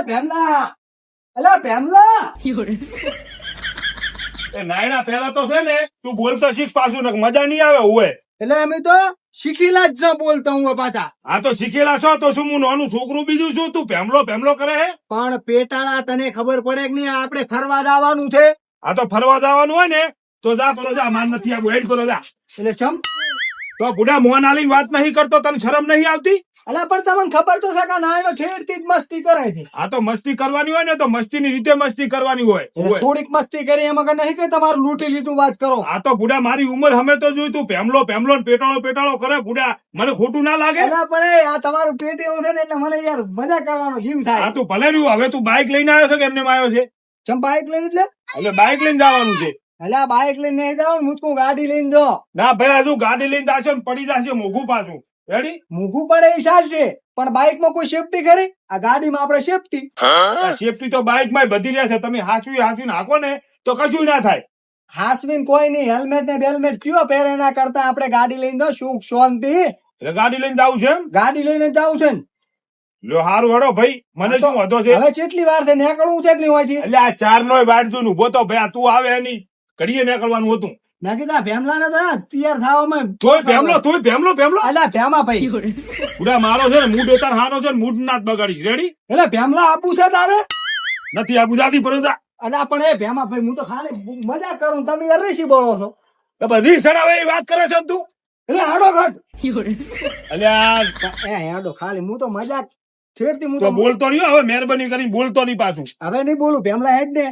અલા ભેમલા. અલા ભેમલા. એ નાયણા પેલા તો છે ને તું બોલતો શીખ પાછું ને મજા નહીં આવે હોય એટલે અમે તો શીખીલા જ ન બોલતા હું પાછા. આ તો શીખેલા છો તો શું હું નાનું છોકરું બીજું છું તું ભેમલો ભેમલો કરે હે? પણ પેટાળા તને ખબર પડે કે નહીં આપણે ફરવા જવાનું છે. આ તો ફરવા જવાનું હોય ને તો જા પેલો જા માન નથી આવું હેડ પેલો જા. એટલે ચમ. તો બુઢા મોહન આલી વાત નહીં કરતો તને શરમ નહીં આવતી? અલા પણ તમને ખબર તો છે કે નાયણો ઠેરથી જ મસ્તી કરે છે. આ તો મસ્તી કરવાની હોય ને તો મસ્તીની રીતે મસ્તી કરવાની હોય. થોડીક મસ્તી કરી એમાં કે નહીં કે તમારું લૂંટી લીધું વાત કરો. આ તો બુડા મારી ઉંમર હમે તો જોયું તું પેમલો પેમલો ને પેટાળો પેટાળો કરે બુઢા મને ખોટું ના લાગે? અલા પણ આ તમારું પેટ એવું છે ને એટલે મને યાર મજા કરવાનો જીવ આ થાય તું ભલે રહ્યું હવે તું બાઇક લઈને આવ્યો છે કે એમને આવ્યો છે? ચમ બાઇક લઈને એટલે? એટલે બાઇક લઈને જવાનું છે. આ બાઇક લઈને નહીં જાવ તું ગાડી લઈને જો. ના ભાઈ હજુ ગાડી લઈને જાશો ને પડી જશે મોઘું પાછું. રેડી મૂકવું પડે એ ચાલશે. પણ બાઇકમાં કોઈ સેફટી ખરી? આ ગાડીમાં આપણે સેફટી સેફટી તો બાઇકમાં બધી રહેશે. તમે હાચવી હાચવી નાખો ને તો કશું ના થાય. હાસવીન કોઈ નહીં હેલ્મેટ ને બેલમેટ કયો પહેરે ના કરતા આપણે ગાડી લઈને જાવ સુખ શાંતિ. એટલે ગાડી લઈને જવું છે એમ? ગાડી લઈને જાવ છે લો હારું હડો ભાઈ. મને તો શું વધો છે? હવે કેટલી વાર છે નીકળવું છે કે નહીં હોય એટલે આ ચાર નો વાડજો નું ઊભો તો ભાઈ તું આવે એની. ઘડીએ નીકળવાનું હતું. મેં કીધું આ ભેમલાને તો તૈયાર થવામાં તોય ભેમલો તોય ભેમલો ભેમલો? અલા ભેમા ભાઈ. ઉડા મારો છે ને મૂડ ઉતાર હારો છે ને મૂડ ના જ બગાડીશ. રેડી એટલે ભેમલા આપું છે તારે? નથી આપું જાતી પર જા. અલા પણ એ ભેમા ભાઈ હું તો ખાલી મજા કરું તમે યાર બોલો છો. એ બધી સડાવે એ વાત કરે છે તું? એટલે હાડો ઘટ એટલે એ આડો ખાલી હું તો મજા છેડતી હું તો તો બોલતો નહીં હવે મહેરબાની કરીને બોલતો નહીં પાછું. હવે નહીં બોલું ભેમલા હેડ ને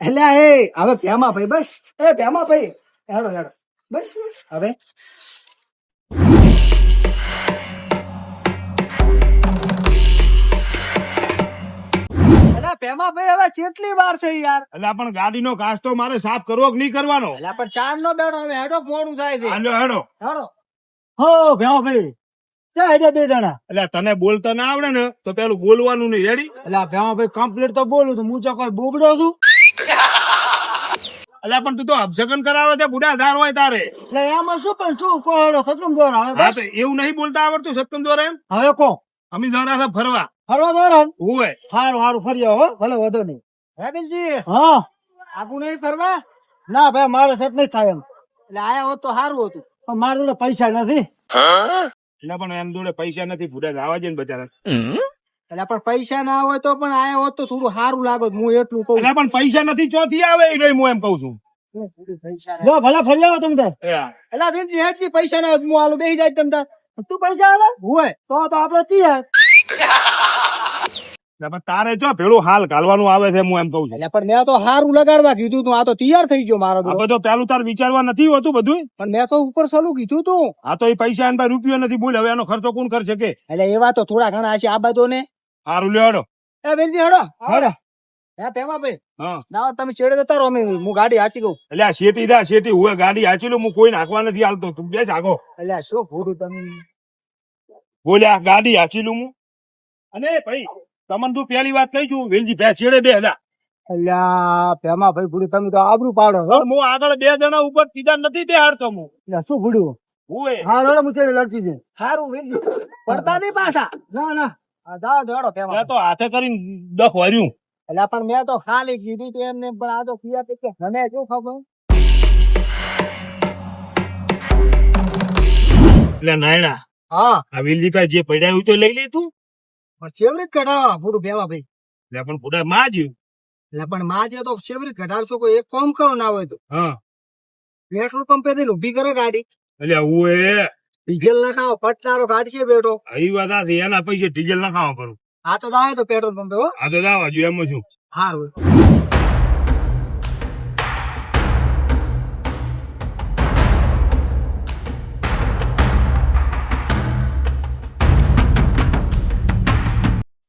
એટલે એ હવે પ્યામા ભાઈ બસ. એ પ્યામા ભાઈ. હેડો હેડો. બસ હવે. પેમા ભેમા ભાઈ હવે કેટલી વાર થઈ યાર. એટલે પણ ગાડીનો કાચ તો મારે સાફ કરવો કે નહીં કરવાનો? એટલે પણ ચાર નો બેડો હવે હેડો મોડું થાય છે. હાલો હેડો. હેડો. હો પેમા ભાઈ. ચા હેડે બે જણા? એટલે તને બોલતા ના આવડે ને તો પેલું બોલવાનું નહીં. રેડી એટલે પેમા ભાઈ કમ્પ્લીટ તો બોલું તો હું જો કોઈ બોબડો છું. એટલે પણ તું તો અપશગન કરાવે છે બુઢા ધાર હોય તારે. એટલે એમાં શું પણ શું કોહડો સત્તમ દોર આવે હા તો એવું નહીં બોલતા આવડતું સત્તમ દોર એમ? હવે કો. અમે દોરા છે ફરવા. ફરવા દોર હોય. હારું હારું ફરી આવો હો. ભલે વધો નહીં. હે બિલજી હા. આગુ નહીં ફરવા? ના ભાઈ મારે સેટ નહીં થાય એમ. એટલે આયા હોત તો સારું હતું. પણ મારા જોડે પૈસા નથી. એટલે પણ એમ જોડે પૈસા નથી બુઢા આવા છે ને બચારા એટલે પણ પૈસા ના હોય તો પણ આયા હોત તો થોડું સારું લાગત હું એટલું કહું. એટલે પણ પૈસા નથી ચોથી આવે એ રહી હું એમ કઉ છું. જો ભલે ફરી આવો તમે એટલે બિલજી હેઠી પૈસા ના હું આલું બેસી જાય તમ તું પૈસા આલે? હોય. તો તો આપણે તૈયાર તારે જો પેલું હાલ ઘાલવાનું આવે છે હું એમ કઉ છું. પણ મેં તો સારું લગાડવા કીધું તું આ તો તૈયાર થઈ ગયો મારો બધો પેલું તાર વિચારવા નથી હોતું બધું પણ મેં તો ઉપર સલું કીધું તું. આ તો એ પૈસા એના પાસે રૂપિયો નથી બોલ હવે એનો ખર્ચો કોણ કરશે કે? એટલે એવા તો થોડા ઘણા છે આ બધો ને હારું લ્યો હેડો. એ બેનજી હડો. હડો. હે પેમા ભાઈ. હા. ના તમે ચેડે જતા રહો અમે હું ગાડી હાચી લઉં એટલે દા હું ગાડી આચી હું કોઈ નાખવા નથી હાલતો. તું બેસ આગો. એટલે શું ખોટું તમે? બોલ્યા ગાડી આચી લઉં હું. અને ભાઈ તમને તું પેલી વાત કહી છું વેલજી ભે ચેડે બે હજાર એટલે પેમા ભાઈ ભૂડું તમે તો આબરું પાડો હું આગળ બે જણા ઉપર સીધા નથી તે હારતો હું. એટલે શું ભૂડ્યું હું હા રડો હું લડતી છે સારું વેલજી. પડતા નહીં પાછા. ના ના. હા દોડો પેમા તો હાથે કરીને દખ વર્યું. એટલે પણ મેં તો ખાલી કીધી તું એમને પણ આ તો કિયા કે મને શું ખબર? એટલે નાયણા હા. આ વેલજી જે પડ્યા તો લઈ લે તું. પણ ચેવરી કઢાવા પૂરું પેવા ભાઈ? એટલે પણ પૂરા માં જ એટલે પણ માં જે તો ચેવરી કઢાવશો કોઈ એક કામ કરો ના હોય તો. હા. પેટ્રોલ પંપે થી ઊભી કરે ગાડી. એટલે હું એ ડીઝલ નખાવો પટનારો ગાડી છે બેટો. આવી વાત આ છે, એના પૈસે ડીઝલ ના ખાવા પડું. આ તો દાવે તો પેટ્રોલ પંપે હો. આ તો દાવા જો એમ છું હારું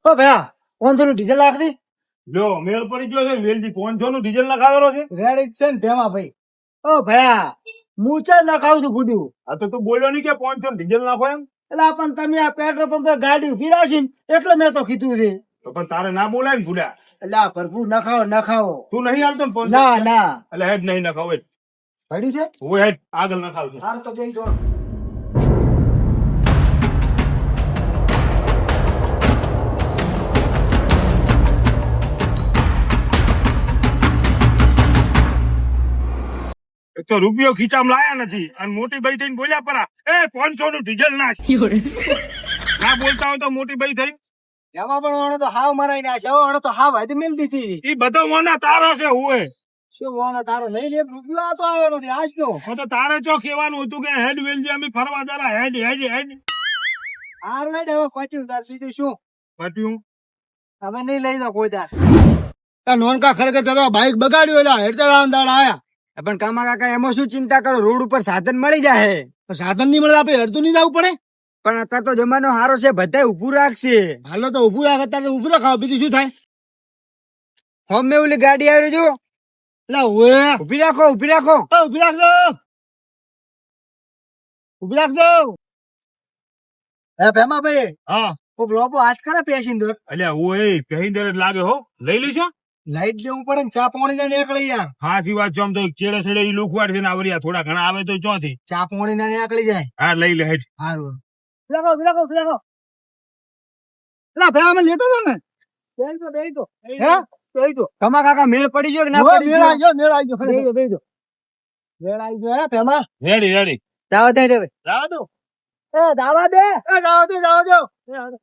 ઓ ભયા પાંચસો નું ડીઝલ નાખ દે. જો મેળ પડી ગયો છે વેલજી પાંચસો નું ડીઝલ નખાવેલો ખાવેલો છે. રેડી છે ને ભેમા ભાઈ ઓ ભયા મૂચા નખાવું છું ગુડ્યું આ તો તું બોલ્યો નહીં કે પોઈન્ટ છો ડીઝલ નાખો એમ. એટલે પણ તમે આ પેટ્રોલ પંપ ગાડી ઊભી રાખી એટલે મેં તો કીધું છે. તો પણ તારે ના બોલાય ને ભૂલ્યા એટલે આ ભરપૂર નખાવો નખાવો. તું નહીં હાલતો ને ના ના. એટલે હેડ નહીં નખાવ હેડ. પડ્યું છે? હું હેડ આગળ નખાવ હાર તો જઈ જોડ તો રૂપિયો ખીચામાં લાયા નથી. અને મોટી ભાઈ થઈને બોલ્યા પરા એ પાંચસો નું ડીઝલ નાખ. ના બોલતા હોય તો મોટી ભાઈ થઈ. એમાં પણ ઓણે તો હાવ મરાઈ ના છે ઓણે તો હાવ હદ મેલ દીધી. એ બધો મોના તારો છે હુએ. શું ઓણે તારો? નહીં લે રૂપિયો આ તો આવ્યો નથી આજનો. હવે તો તારે ચો કહેવાનું હતું કે હેડ વેલજી અમે ફરવા જરા હેડ હેડ હેડ. હાર હેડ હવે પચ્યું તાર લીધું શું? પટ્યું? હવે નહીં લઈ દો કોઈ તાર નોનકા ખરેખર તો બાઈક બગાડ્યું એટલે હેડતા આયા. પણ કામા કાકા એમાં શું ચિંતા કરો? રોડ ઉપર સાધન મળી જાય સાધન નહીં મળે આપણે અડધું નહીં જવું પડે? પણ અત્યારે તો જમાનો સારો છે બધા ઉભું રાખશે. હાલો તો ઉભું રાખ અત્યારે ઉભું રખાવ બીજું શું થાય? હોમ મેં ઓલી ગાડી આવી જો. એટલે ઓએ ઊભી રાખો ઊભી રાખો. ઊભી રાખજો. ઊભી રાખજો. ભેમા ભાઈ હા. કોક લોબો હાથ કરે પેસેન્જર અલ્યા ઓય પેસિંદર લાગે હો. લઈ લઈશો? લાઈટ લેવું પડે ને ચા પાણી ના નીકળી યાર હા સી વાત છે આમ તો ચેડે છેડે ઈ લુખવાડ છે ને આવરિયા થોડા ઘણા આવે તો ચોથી. ચા પાણી ના નીકળી જાય. હા લઈ લે હેઠ. હારું. લાગો લાગો લાગો લા ભાઈ અમે લેતો તો ને? બેઈ તો બેઈ તો હે? બેઈ તો કમા કાકા મેળ પડી ગયો કે ના પડી ગયો? મેળ આવી ગયો મેળ આવી ગયો બેઈ બેઈ જો મેળ આવી ગયો હે ભેમા? Ready ready. દાવા દે દે. રાવ દો. એ દાવા દે. એ દાવા દે દાવા દે.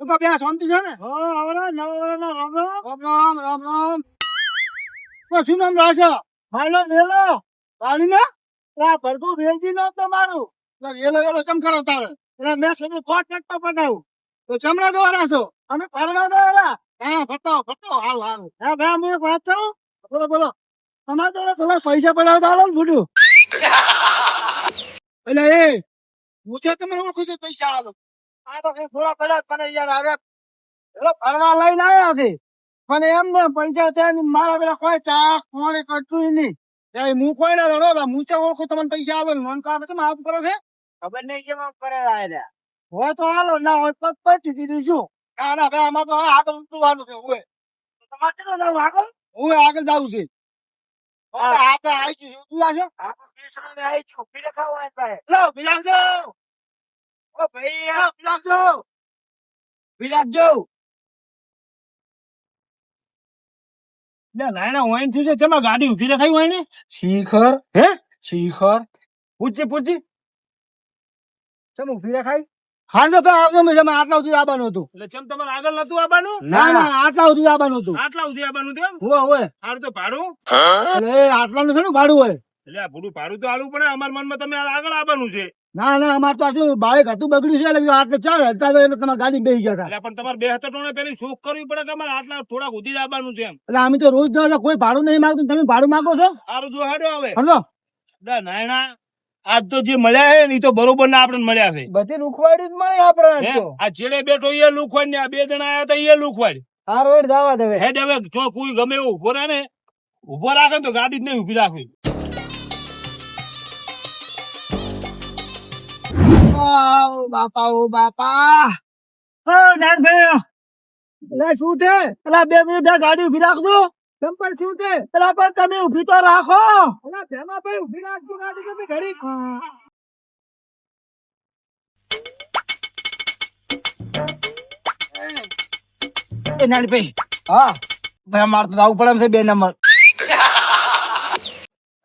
તું બે શાંતિ છે ને? હા આવરા નવા રામ રામ. રામ રામ રામ ઓ શું નામ રાશે મારો વેલો. પાણી ના? આ ભરગુ વેલજી નો તમારું વેલો વેલો ચમ કરો તારે? એટલે મેં કીધું કોટ કટમાં પટાવું તો ચમડા દ્વારા છો? અમે ફરવા દ્વારા હા ફરતો ફરતો હારું હારું. હા ભાઈ અમે એક વાત કહું? બોલો બોલો. તમારે જોડે થોડા પૈસા પડાવતા આલો ને ફૂટું એટલે એ હું છે તમે ઓળખું છું પૈસા આલો? આ તો થોડા પડ્યા મને યાર હવે પેલો ફરવા લઈને આવ્યા છે. પણ એમ ને પૈસા મારા પેલા કોઈ ચા કોણે કટતું નહીં. હું કોઈ ના ધડો હું છે ઓળખું? તમને પૈસા આલો ને કામ છે આવું કરે છે? ખબર નહીં કેમ કરે હોય તો હાલો ના હોય પગ પટી દીધું શું? ના ના ભાઈ આમાં તો આગળ ઉતરવાનું છે હોય. તમારે કેટલો જવું આગળ? હું આગળ જાઉં છે. આપણે આવી ગયું તું આવશો આવી છું. પીડે ખાવા લો બિલાજો ઓ ભાઈ બિલાજો લે નાયણા હોય ને છે. ચમાં ગાડી ઊભી રખાઈ હોય ને શિખર. હે? શિખર. પૂછજે પૂછજે ચમ ઊભી રખાય હા તો ભાઈ આવજો મેં તમે આટલા સુધી આવવાનું હતું. એટલે ચમ તમારે આગળ નતું આવવાનું ના ના આટલા સુધી આવવાનું હતું. આટલા સુધી આવવાનું તેમ હોય હોય હારું તો ભાડું એટલે આટલા નું છે ને ભાડું હોય. એટલે આ પૂરું ભાડું તો આલવું પડે અમારા મનમાં તમે આગળ આવવાનું છે. ના ના અમારે તો આ શું બાઈક હતું બગડ્યું છે એટલે આટલે ચાર હતા એટલે તમારી ગાડી બેસી ગયા હતા પણ તમારે બે હાથે ટોણે પેલી શોખ કરવી પડે કે અમારે આટલા થોડા ઉધી આવવાનું છે એમ. એટલે અમે તો રોજ દો કોઈ ભાડું નહીં માંગતું તમે ભાડું માંગો છો? સારું જો હેડો હવે. હલો નાયણા આજ તો જે મળ્યા છે ને એ તો બરોબર ના આપણને મળ્યા છે. બધી લુખવાડી જ મળે આપણે? આ જેડે બેઠો એ લુખવાડ ને આ બે જણા આયા હતા એ લુખવાડ. હારો હેડ દાવા દેવે હેડ હવે જો કોઈ ગમે એવું ઊભો રહે ને ઊભો રાખે ને તો ગાડી જ નહીં ઊભી રાખવી ઓ બાપા ઓ બાપા. ઓ નાનભાઈ એટલે શું છે? પેલા બે મિનિટ ગાડી ઊભી રાખજો. ચંપલ શું છે? પેલા પણ તમે ઊભી તો રાખો. પેલા ભેમા ભાઈ ઊભી રાખજો ગાડી, તમે ઘડી એ નાનભાઈ, હા, ભાઈ, અમારે તો જવું પડે એમ છે બે નંબર.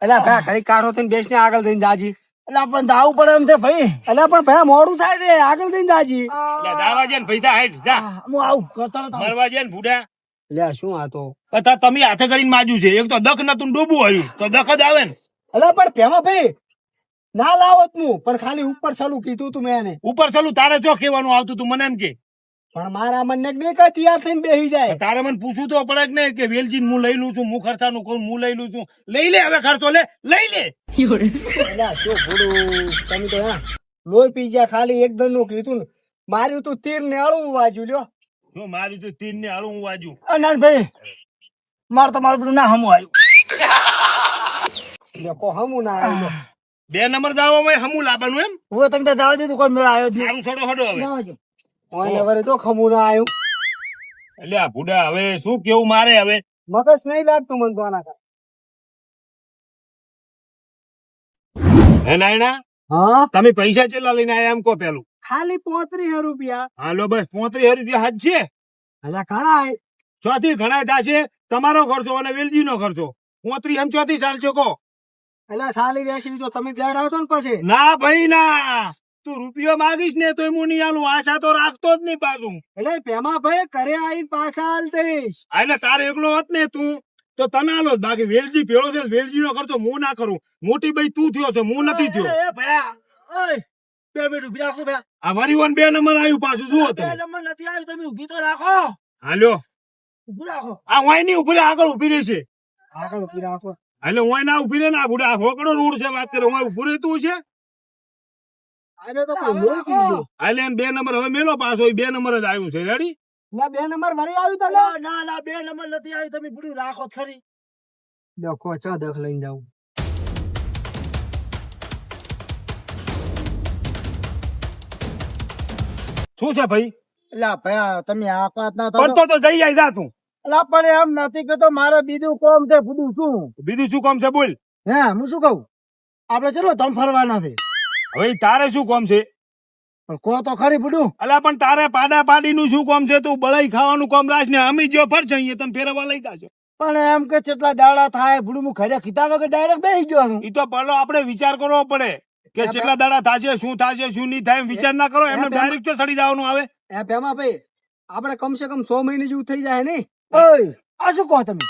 એટલે ભાઈ ઘડી કાઢો થઈને બેસ ને આગળ થઈને જાજી. એટલે પણ દાવું પડે એમ છે ભાઈ. એટલે પણ ભાઈ મોડું થાય છે આગળ થઈને જાજી. એટલે દાવા જેન ભાઈ હેડ જા. હું આવું તરત. મરવા જેન ને ભૂડા. લે શું આ તો? પતા તમે હાથે કરીને માજ્યું છે. એક તો દખ નતું ડૂબું આવ્યું તો દખ જ આવે ને. એટલે પણ ભેમા ભાઈ ના લાવતનું પણ ખાલી ઉપર ચાલુ કીધું તું મેં એને. ઉપર ચાલુ તારે જો કહેવાનું આવતું તું મને એમ કે? પણ મારા મને બે કઈ તૈયાર થઈને બેસી જાય. તારે મને પૂછવું તો પડે કે નહીં કે વેલજી હું લઈ લઉં છું હું ખર્ચાનું નું હું લઈ લઉં છું. લઈ લે હવે ખર્ચો લે લઈ લે. એટલે તમે તો હા. લોહી પી ગયા ખાલી એક દનનું કીધું ને. માર્યું તું તીર ને આળું વાજુ લ્યો. મારી તું તીર ને આળું હું વાજુ અનાન ભાઈ. મારે તો મારું બધું ના હમું આવ્યું. લોકો હમું ના આવ્યું બે નંબર દાવામાં હમું લાવવાનું એમ? હું તમે તો દાવા દીધું કોઈ મેળ આવ્યો જ નહીં. હડો હવે. ઓને તો ખમું ના આવ્યું. એટલે આ ભૂડા હવે શું કેવું મારે હવે? મગજ નહીં લાગતું મને તો આના હે નાયણા? હા? તમે પૈસા ચેલા લઈને આયા એમ કો પેલું? ખાલી પોત્રીસ રૂપિયા. હાલો બસ પોત્રીસ રૂપિયા હાથ છે? અલા ઘણા ચોથી ઘણા થશે તમારો ખર્ચો અને વેલજીનો ખર્ચો. પોત્રી એમ ચોથી ચાલશો કહો અલા સાલી વેસી તો તમે બેડાવ તો ને પછી? ના ભાઈ ના. તું રૂપિયો માગીશ ને તોય હું નહીં આલું આશા તો રાખતો જ નહીં પાછું. એટલે પેમા ભાઈ કરે આવીને પાછા હાલ દઈશ. એટલે તારે એકલો હોત ને તું. તો તને આલો બાકી વેલજી ભેળો છે વેલજી નો ખર્ચો હું ના કરું. મોટી ભાઈ તું થયો છે હું નથી થયો. એ, એ, ભયા, ઓય, બે મિનિટ ઊભી રાખો ભયા. આ વરી વન બે નંબર આવ્યું પાછું જુઓ બે નંબર નથી આવ્યું તમે ઊભી તો રાખો. હાલ્યો ઊભી રાખો. આ વાય નહીં ઊભી આગળ ઊભી રહેશે. આગળ ઊભી રાખો. એટલે હું ના ઊભી રહે ને આ બુડા હોકડો રૂડ છે વાત કરે હું ઉભું રહેતું છે. એટલે બે નંબર હવે મેલો પાછો બે નંબર જ આવ્યું છે રેડી ના બે નંબર વળી આવ્યું તને ના ના બે નંબર નથી આવ્યું તમે પૂરી રાખો ખરી. ડખો ચા દખ લઈને જાઉં. શું છે ભાઈ? લા ભયા તમે આ પાત ના પણ તો તો જઈ આઈ જા તું. લા પણ એમ નથી કે તો મારે બીજું કોમ છે બધું શું બીજું શું કામ છે બોલ. હે હું શું કહું? આપડે ચલો તમ ફરવાના છે? હવે તારે શું કામ છે? કો તો ખરી બુડું અલા પણ તારે પાડા પાડી નું શું કામ છે? તું બળાઈ ખાવાનું કામ રાખ ને અમી જો ફર જઈએ તને ફેરવા લઈ જાજો પણ એમ કે કેટલા દાડા થાય બુડું હું ખરે ખીતા વગર ડાયરેક્ટ બેસી ગયો છું. ઈ તો પેલો આપણે વિચાર કરવો પડે કે કેટલા દાડા થાશે શું થાશે શું નહીં થાય વિચાર ના કરો એમને ડાયરેક્ટ તો સડી જવાનું આવે. એ પેમા ભાઈ આપણે કમ સે કમ સો મહિને જેવું થઈ જાય નહીં. ઓય આ શું કહો તમે?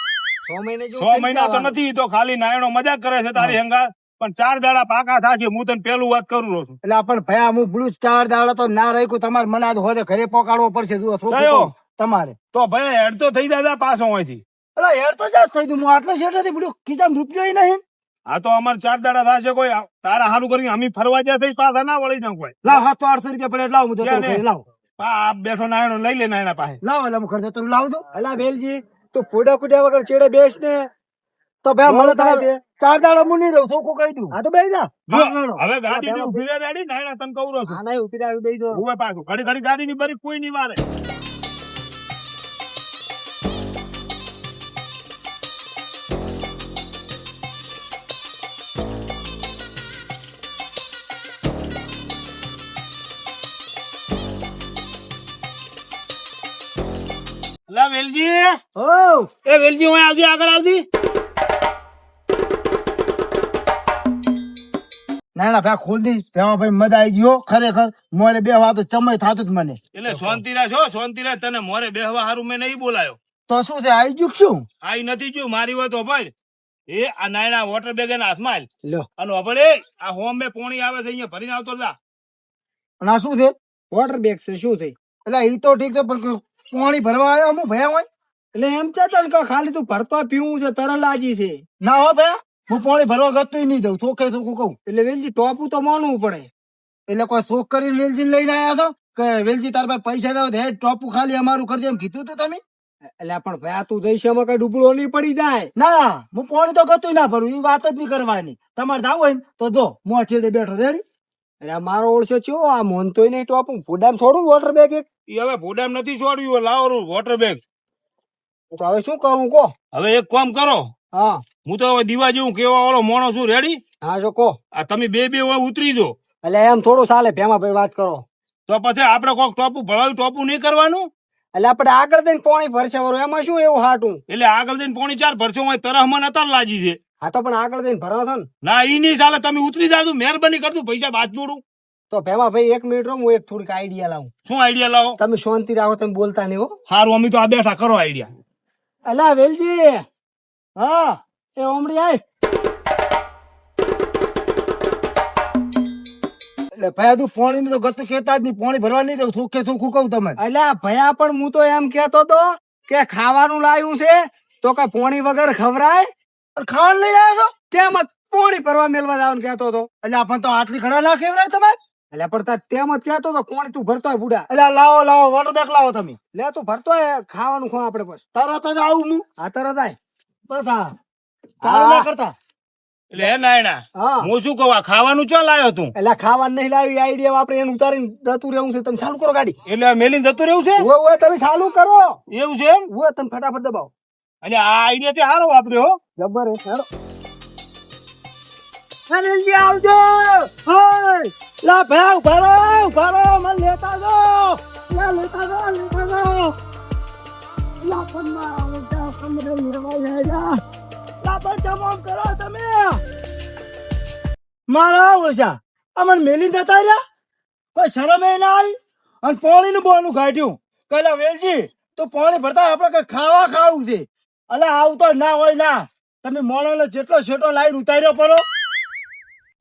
સો મહિને જેવું સો મહિના તો નથી તો ખાલી નાયણો મજાક કરે છે તારી હંગા પણ ચાર દાડા પાકા થશે હું તને પેલું વાત કરું રહું છું. એટલે પણ ભયા હું ભૂલું ચાર દાડા તો ના રાખ્યું તમારે મને આજ હોદે ઘરે પોકાડવો પડશે જુઓ થોડું તમારે. તો ભાઈ હેડ તો થઈ જાય પાછો અહીંથી. એટલે હેડ તો જાત થઈ દઉં હું આટલો શેઠ નથી ભૂલ્યો ખીચામાં રૂપિયો નહીં. આ તો અમારે ચાર દાડા થશે કોઈ તારા હારું કરી અમે ફરવા જ્યાં થઈ પાછા ના વળી જાઉં કોઈ. લાવ હાથ તો આઠસો રૂપિયા પડે લાવ હું જતો લાવ. આ બેઠો નાયણો લઈ લે નાયણા પાસે. લાવ એટલે હું ખર્ચો તમે લાવ દો. અલા વેલજી તું ફોડા કુટ્યા વગર ચેડે બેસ ને. તો બે મને થાય તમારે ચાર દાડા નહીં રહું થોડું કહી દઉં. હા તો બેસી જા. હવે ગાડી ઊભી રહે રેડી ના તને કહું રહું હા નહીં ઊભી રહે બેસી જો હું પાછું. ઘડી ઘડી ગાડી ની બરી કોઈ નહીં વારે. વેલજી. ઓ એ વેલજી હું આવજી આગળ આવજી. ના ના ભાઈ ખોલ દી તેમાં ભાઈ મજા આવી ગયો ખરેખર. મોરે બેહવા તો ચમય થતું જ મને. એટલે શાંતિ રાખ હો શાંતિ રાખ. તને મોરે બેહવા હારું મેં નહીં બોલાયો. તો શું છે આવી ગયું શું? આઈ નથી ગયું મારી વાત હોભળ. એ આ નાયણા વોટર બેગ એના હાથમાં. લો. અને હોભળ આ હોમ બે પોણી આવે છે અહીંયા ભરીને આવતો લા અને આ શું છે? વોટર બેગ છે શું થઈ એટલે એ તો ઠીક છે પણ પાણી ભરવા આવ્યો અમુક ભયા હોય. એટલે એમ છે તને કે ખાલી તું ભરતો પીવું છે તરલાજી છે. ના હો ભયા. હું પાણી ભરવા ગતું નહીં દઉં થોકે થોકું કહું. એટલે વેલજી ટોપું તો માનવું પડે. એટલે કોઈ શોખ કરીને વેલજી લઈને આવ્યા છો કે વેલજી તાર પાસે પૈસા ના હોય હે ટોપું ખાલી અમારું કરજે એમ કીધું તું તમે? એટલે પણ ભાઈ તું દઈશામાં કઈ ડૂબળો નહીં પડી જાય. ના હું પાણી તો ગતું ના ભરું એ વાત જ નહીં કરવાની. તમારે જાવ હોય તો જો મોં છેડે બેઠો રેડી અરે મારો ઓળશો છો આ મોનતોય નહીં ટોપું ભૂડામ છોડું વોટર બેગ એક? ઈ હવે ભોડામ નથી છોડ્યું લાવો વોટર બેગ તો હવે શું કરું કો હવે એક કામ કરો. હા. હું તો હવે દીવા જેવું કેવા વાળો મોણો છું રેડી હા જો કો આ તમે બે બે હોય ઉતરી દો. એટલે એમ થોડું ચાલે ભેમા ભાઈ વાત કરો. તો પછી આપણે કોક ટોપું ભળાવ્યું ટોપું નહીં કરવાનું? એટલે આપણે આગળ દઈને પાણી ભરશે વરું. એમાં શું એવું હાટું? એટલે આગળ દઈને પોણી ચાર ભરશો હોય તરહ મને અતાર લાજી છે. હા તો પણ આગળ જઈને ભરવા થો ને. ના ઈ નહીં ચાલે. તમે ઉતરી જાજો મહેરબાની કરજો પૈસા બાદ જોડું. તો ભેમા ભાઈ એક મિનિટ રહો હું એક થોડીક આઈડિયા લાવું. શું આઈડિયા લાવો? તમે શાંતિ રાખો તમે બોલતા નહીં હો. હારું અમે તો આ બેઠા કરો આઈડિયા અલા વેલજી હા. એ ઓમડી આય. એટલે ભયા તું પોણી તો ગત કેતા જ નહીં. પોણી ભરવા નહીં દઉં. થૂકે થૂકું કહું તમે એટલે ભયા પણ હું તો એમ કેતો તો કે ખાવાનું લાવ્યું છે તો કે પોણી વગર ખવરાય? ખાવાનું લઈ આવ્યો તેમ જ પોણી ભરવા મેળવા જવાનું કેતો તો. એટલે આપણને તો આટલી ખડા ના ખેવરાય તમે? એટલે પણ તાર તેમ જ કેતો તો કોણ તું ભરતો હોય બુડા. એટલે લાવો લાવો વોટર બેગ લાવો તમે. લે તું ભરતો હોય ખાવાનું ખો આપણે બસ તરત જ આવું હું. હા તરત આય. બસ હા. ચાલુ ના કરતા. એટલે હે નાયણા હું. શું કહું ખાવાનું ચો લાયો તું? એટલે ખાવાનું નહીં લાવી આઈડિયા વાપરે એને ઉતારીને જતું રહેવું છે તમે ચાલુ કરો ગાડી. એટલે મેલીને જતું રહેવું છે? ઉવે ઉવે તમે ચાલુ કરો. એવું છે એમ? ઉવે તમે ફટાફટ દબાવો. અને આ આઈડિયા તે હારો વાપર્યો હો. જબર હે હેડો અનિલજી આવજો. હોય. લા ભાઈ ઊભા રહો ઊભા રહો મને લેતા જો. લા લેતા જો લેતા જો. લાપણમાં આવતા કમરે લેવા જાય લાપણ તમામ કરો તમે. મારા ઓછા અમન મેલી દેતા રહ્યા? કોઈ શરમ એ ના આવી? અને પાણીનું બોનું કાઢ્યું કહેલા, વેલજી, તું પાણી ભરતા આપણે કઈ ખાવા ખાવું છે? અલે આવતો ના હોય ના. તમે મોણોને જેટલો છેટો લાઈન ઉતાર્યો પડો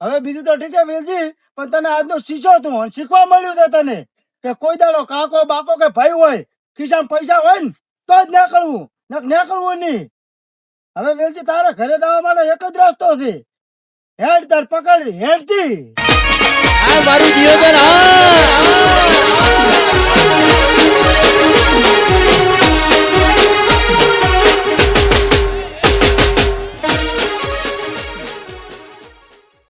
હવે બીજું તો ઠીક છે, વેલજી, પણ તને આજનો શીખો તું શીખવા મળ્યું છે તને કે કોઈ દાડો કાકો, બાપો કે ભાઈ હોય, ખિસ્સામાં પૈસા હોય ને, તો જ ના કરવું. ના કરવું નહીં હવે વેલજી, તારે ઘરે જવા માટે એક જ રસ્તો છે. હેડ તાર પકડ હેડતી આ મારું જીવન